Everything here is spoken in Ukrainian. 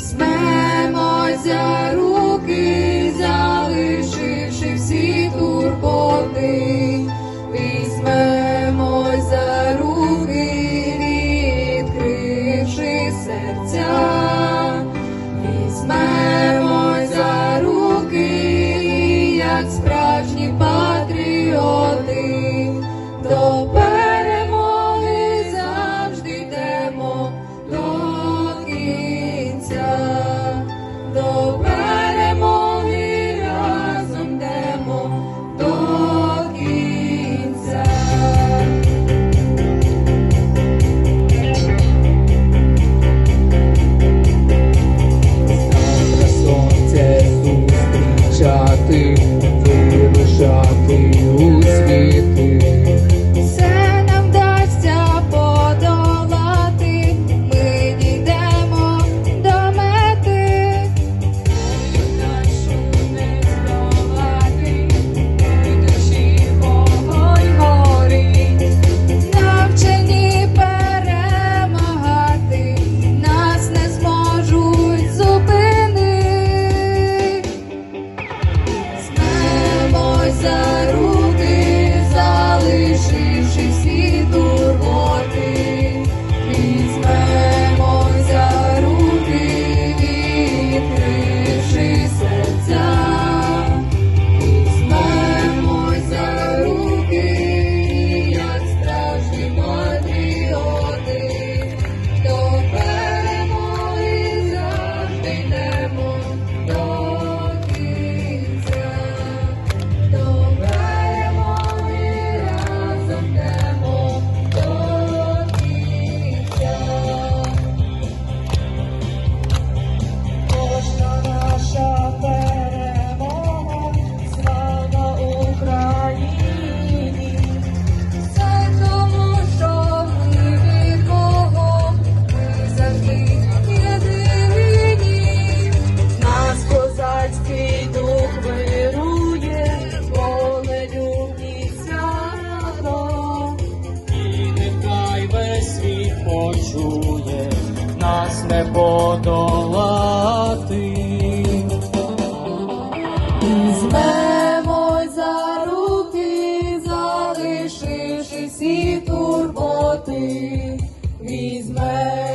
візьмемося руки, залишивши всі турботи, візьмемося руки, відкривши серця, візьмемося руки, як справжні патріоти. нас не подолати. Візьмемо за руки, залишивши всі турботи, візьмемо.